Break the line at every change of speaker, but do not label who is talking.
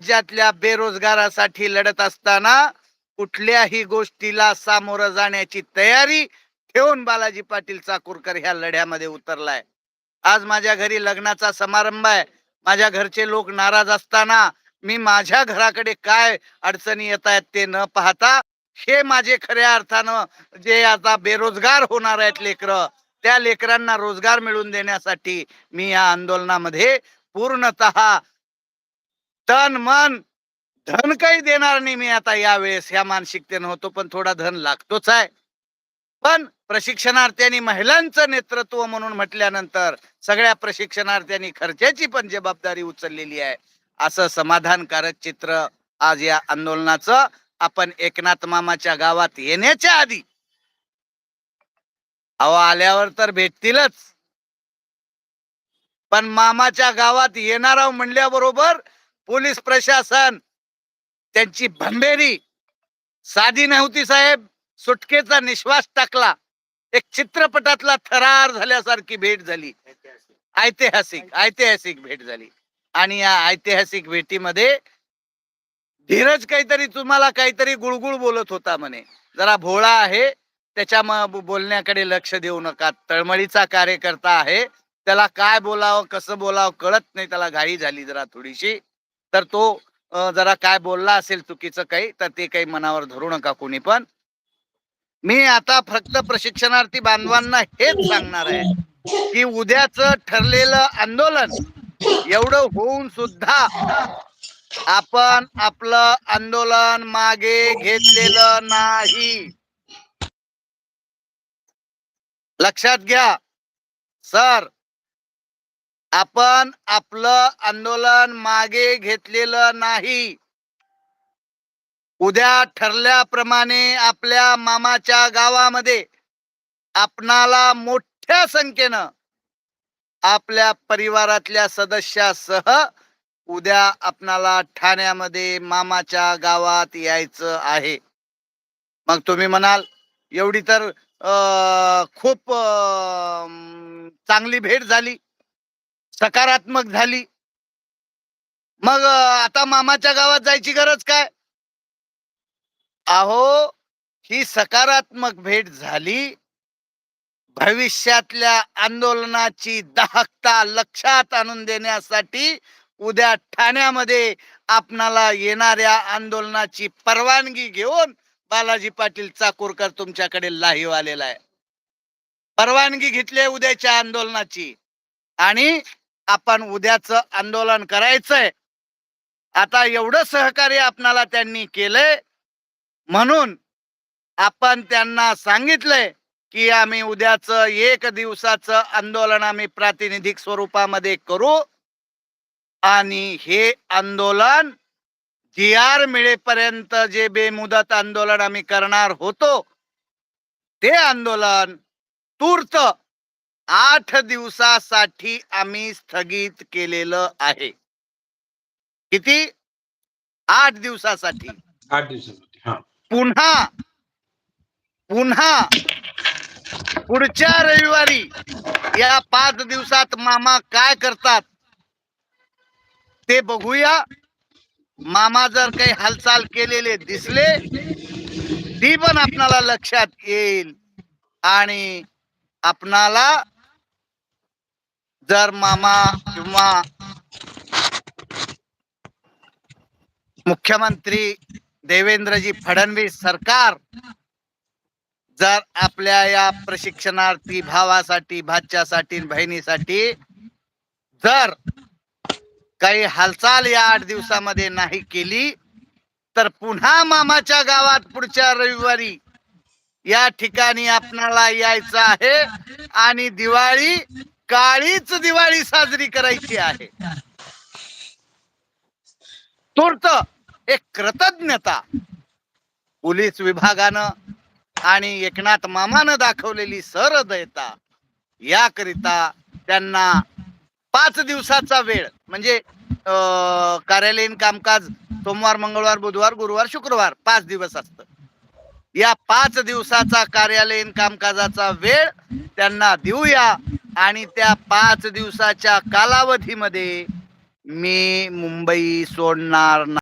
राज्यातल्या बेरोजगारासाठी लढत असताना कुठल्याही गोष्टीला सामोरं जाण्याची तयारी ठेवून बालाजी पाटील चाकूरकर ह्या लढ्यामध्ये उतरलाय. आज माझ्या घरी लग्नाचा समारंभ आहे. माझ्या घरचे लोक नाराज असताना मी माझ्या घराकडे काय अडचणी येत आहेत ते न पाहता हे माझे खऱ्या अर्थानं जे आता बेरोजगार होणार आहेत लेकर त्या लेकरांना रोजगार मिळवून देण्यासाठी मी या आंदोलनामध्ये पूर्णतः तन मन धन काही देणार नाही मी आता यावेळेस. ह्या मानसिकतेनं होतो पण थोडा धन लागतोच आहे. पण प्रशिक्षणार्थ्यांनी महिलांचं नेतृत्व म्हणून म्हटल्यानंतर सगळ्या प्रशिक्षणार्थ्यांनी खर्चाची पण जबाबदारी उचललेली आहे. असं समाधानकारक चित्र आज या आंदोलनाचं आपण एकनाथ मामाच्या गावात येण्याच्या आधी. अहो आल्यावर तर भेटतीलच. पण मामाच्या गावात येणार आहो म्हणल्याबरोबर पोलीस प्रशासन त्यांची भंबेरी. साधी नव्हती साहेब. सुटकेचा निश्वास टाकला. एक चित्रपटातला थरार झाल्यासारखी भेट झाली. ऐतिहासिक ऐतिहासिक भेट झाली. आणि या ऐतिहासिक भेटीमध्ये धीरज काहीतरी तुम्हाला काहीतरी गुळगुळ बोलत होता म्हणे. जरा भोळा आहे. त्याच्या बोलण्याकडे लक्ष देऊ नका. तळमळीचा कार्यकर्ता आहे. त्याला काय बोलावं कसं बोलावं कळत नाही. त्याला घाई झाली जरा थोडीशी. तर तो जरा काय बोलला असेल चुकीचं काही तर ते काही मनावर धरू नका कोणी पण. मी आता फक्त प्रशिक्षणार्थी बांधवांना हेच सांगणार आहे की उद्याच ठरलेलं आंदोलन एवढं होऊन सुद्धा आपण आपलं आंदोलन मागे घेतलेलं नाही. लक्षात घ्या सर आपण आपलं आंदोलन मागे घेतलेलं नाही. उद्या ठरल्याप्रमाणे आपल्या मामाच्या गावामध्ये आपणाला मोठ्या संख्येनं आपल्या परिवारातल्या सदस्यासह उद्या आपणाला ठाण्यामध्ये मामाच्या गावात यायचं आहे. मग तुम्ही म्हणाल एवढी तर अं, खूप चांगली भेट झाली. सकारात्मक झाली. मग आता मामाच्या गावात जायची गरज काय? अहो ही सकारात्मक भेट झाली. भविष्यातल्या आंदोलनाची दाहकता लक्षात आणून देण्यासाठी उद्या ठाण्यामध्ये आपणाला येणाऱ्या आंदोलनाची परवानगी घेऊन बालाजी पाटील चाकूरकर तुमच्याकडे लाहीव आलेला आहे. परवानगी घेतली उद्याच्या आंदोलनाची. आणि आपण उद्याच आंदोलन करायचंय. आता एवढं सहकार्य आपणाला त्यांनी केलंय. म्हणून आपण त्यांना सांगितलंय की आम्ही उद्याचं एक दिवसाचं आंदोलन आम्ही प्रातिनिधिक स्वरूपामध्ये करू. आणि हे आंदोलन जी आर मिळेपर्यंत जे बेमुदत आंदोलन आम्ही करणार होतो ते आंदोलन तूर्त आठ दिवसासाठी आम्ही स्थगित केलेलं आहे. किती? आठ दिवसासाठी.
आठ दिवसासाठी
पुन्हा पुन्हा पुढच्या रविवारी या पाच दिवसात मामा काय करतात ते बघूया. मामा जर काही हालचाल केलेले दिसले ती पण आपणाला लक्षात येईल आणि आपणाला जर मामा किंवा मुख्यमंत्री देवेंद्रजी फडणवीस सरकार जर आपल्या या प्रशिक्षणार्थी भावासाठी भाच्यासाठी बहिणीसाठी जर काही हालचाल या आठ दिवसामध्ये नाही केली तर पुन्हा मामाच्या गावात पुढच्या रविवारी या ठिकाणी आपणाला यायचं आहे आणि दिवाळी काळीच दिवाळी साजरी करायची आहे. तूर्त एक कृतज्ञता पोलीस विभागानं आणि एकनाथ मामानं दाखवलेली सहृदयता याकरिता त्यांना पाच दिवसाचा वेळ म्हणजे अं, कार्यालयीन कामकाज सोमवार मंगळवार बुधवार गुरुवार शुक्रवार पाच दिवस असत. या पाच दिवसाचा कार्यालयीन कामकाजाचा वेळ त्यांना देऊया. आणि त्या पाच दिवसाच्या कालावधीमध्ये मी मुंबई सोडणार नाही.